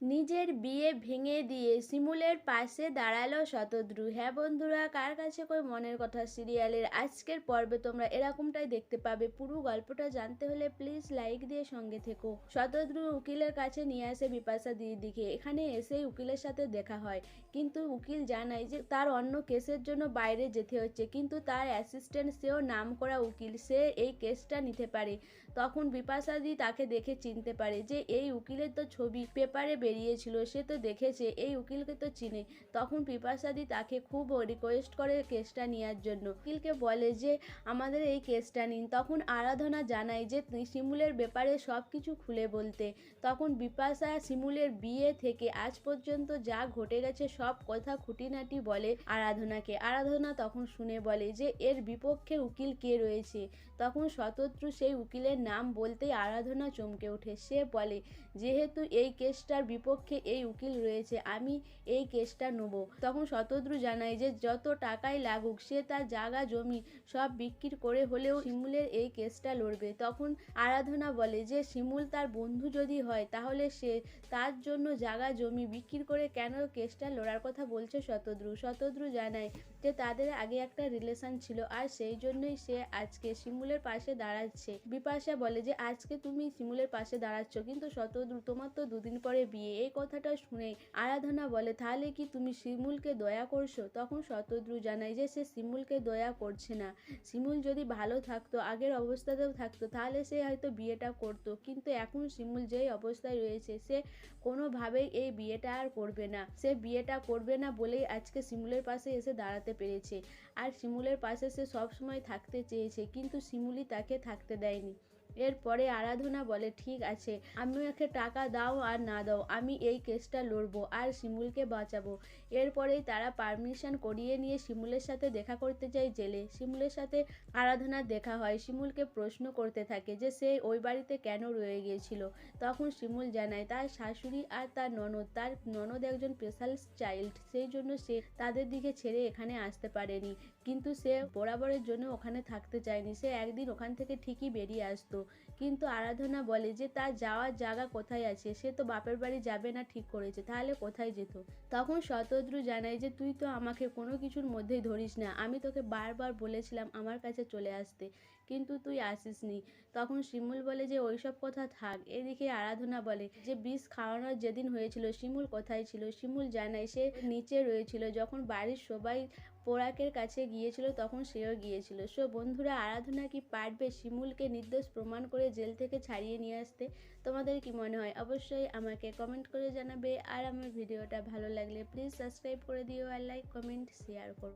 নিজের বিয়ে ভেঙে দিয়ে শিমুলের পাশে দাঁড়াল শতদ্রু। হ্যাঁ বন্ধুরা, কার কাছে কই মনের কথা? সিরিয়ালের আজকের পর্বে তোমরা এরকমটাই দেখতে পাবে। পুরো গল্পটা জানতে হলে প্লিজ লাইক দিয়ে সঙ্গে থেকো। শতদ্রু উকিলের কাছে নিয়ে আসে বিপাশা দিদিকে এখানে এসেই উকিলের সাথে দেখা হয়। কিন্তু উকিল জানায় যে তার অন্য কেসের জন্য বাইরে যেতে হচ্ছে। কিন্তু তার অ্যাসিস্ট্যান্ট সেও নাম করা উকিল, সে এই কেসটা নিতে পারে। তখন বিপাশাদি তাকে দেখে চিনতে পারে যে এই উকিলের তো ছবি, পেপারে বেরিয়েছিল, সে তো দেখেছে, এই উকিলকে তো চিনে। তখন পিপাসাদি তাকে খুব রিকোয়েস্ট করে কেসটা নেওয়ার জন্য। উকিলকে বলে যে, আমাদের এই কেসটা নিন। তখন আরাধনা জানায় যে শিমুলের ব্যাপারে সব কিছু খুলে বলতে। তখন বিপাশা শিমুলের বিয়ে থেকে আজ পর্যন্ত যা ঘটে গেছে, সব কথা খুঁটিনাটি বলে আরাধনাকে। আরাধনা তখন শুনে বলে যে, এর বিপক্ষে উকিল কে রয়েছে? তখন শতদ্রু সেই উকিলের নাম বলতেই আরাধনা চমকে ওঠে। সে বলে, যেহেতু এই কেসটার বিপক্ষে এই উকিল রয়েছে, আমি এই কেসটা নেব। তখন শতদ্রু জানায় যে, যত টাকাই লাগুক, সে তার জায়গা জমি সব বিক্রি করে হলেও শিমুলের এই কেসটা লড়বে। তখন আরাধনা বলে যে, শিমুল তার বন্ধু যদি হয়, তাহলে সে তার জন্য জায়গা জমি বিক্রি করে কেন কেসটা লড়ার কথা বলছে শতদ্রু শতদ্রু জানায় যে, তাদের আগে একটা রিলেশন ছিল আর সেই জন্যই সে আজকে শিমুলের পাশে দাঁড়াচ্ছে। বিপাশা বলে যে, আজকে তুমি শিমুলের পাশে দাঁড়াচ্ছ, কিন্তু শতদ্রু তোমার তো দুদিন পরে বিয়ে। এই কথাটা শুনে আরাধনা বলে, তাহলে কি তুমি শিমুলকে দয়া করছ? তখন শতদ্রু জানায় যে, সে শিমুলকে দয়া করছে না। শিমুল যদি ভালো থাকতো, আগের অবস্থাতেও থাকতো, তাহলে সে হয়তো বিয়েটা করতো। কিন্তু এখন শিমুল যেই অবস্থায় রয়েছে, সে কোনোভাবেই এই বিয়েটা আর করবে না। সে বিয়েটা করবে না বলেই আজকে শিমুলের পাশে এসে দাঁড়াতে পেরেছে। আর শিমুলের পাশে সে সবসময় থাকতে চেয়েছে, কিন্তু শিমুলই তাকে থাকতে দেয়নি। এরপরে আরাধনা বলে, ঠিক আছে আমি ওকে টাকা দাও আর না দাও, আমি এই কেসটা লড়বো আর শিমুলকে বাঁচাবো। এরপরেই তারা পারমিশন করিয়ে নিয়ে শিমুলের সাথে দেখা করতে যায় জেলে। শিমুলের সাথে আরাধনার দেখা হয়। শিমুলকে প্রশ্ন করতে থাকে যে, সে ওই বাড়িতে কেন রয়ে গিয়েছিল? তখন শিমুল জানায়, তার শাশুড়ি আর তার ননদ তার ননদ একজন স্পেশাল চাইল্ড সেই জন্য সে তাদের দিকে ছেড়ে এখানে আসতে পারেনি। কিন্তু সে বরাবরের জন্য ওখানে থাকতে চায়নি। সে একদিন ওখান থেকে ঠিকই বেরিয়ে আসতো। কিন্তু আরাধনা বলে যে তার যাওয়ার জায়গা কোথায় আছে? সে তো বাপের বাড়ি যাবে না ঠিক করেছে। তাহলে কোথায় যেত? তখন শতদ্রু জানায় যে তুই তো আমাকে কোনো কিছুর মধ্যেই ধরিস না। আমি তোকে বারবার বলেছিলাম আমার কাছে চলে আসতে। কিন্তু তুই আসিসনি। তখন শিমুল বলে যে ওইসব কথা থাক। এদিকে আরাধনা বলে যে বিষ খাওয়ানোর যেদিন হয়েছিল, শিমুল কোথায় ছিল? শিমুল জানায় সে নিচে রয়েছিল। যখন বাড়ির সবাই পোড়াকের কাছে গিয়েছিল, তখন সেও গিয়েছিল। সো বন্ধুরা, আরাধনা কি পারবে? শিমুলকে নির্দোষ প্রমাণ করে জেল থেকে ছাড়িয়ে নিয়ে আসতে তোমাদের কি মনে হয়? অবশ্যই আমাকে কমেন্ট করে জানাবে। আর আমার ভিডিওটা ভালো লাগলে প্লিজ সাবস্ক্রাইব করে দিও আর লাইক কমেন্ট শেয়ার করো।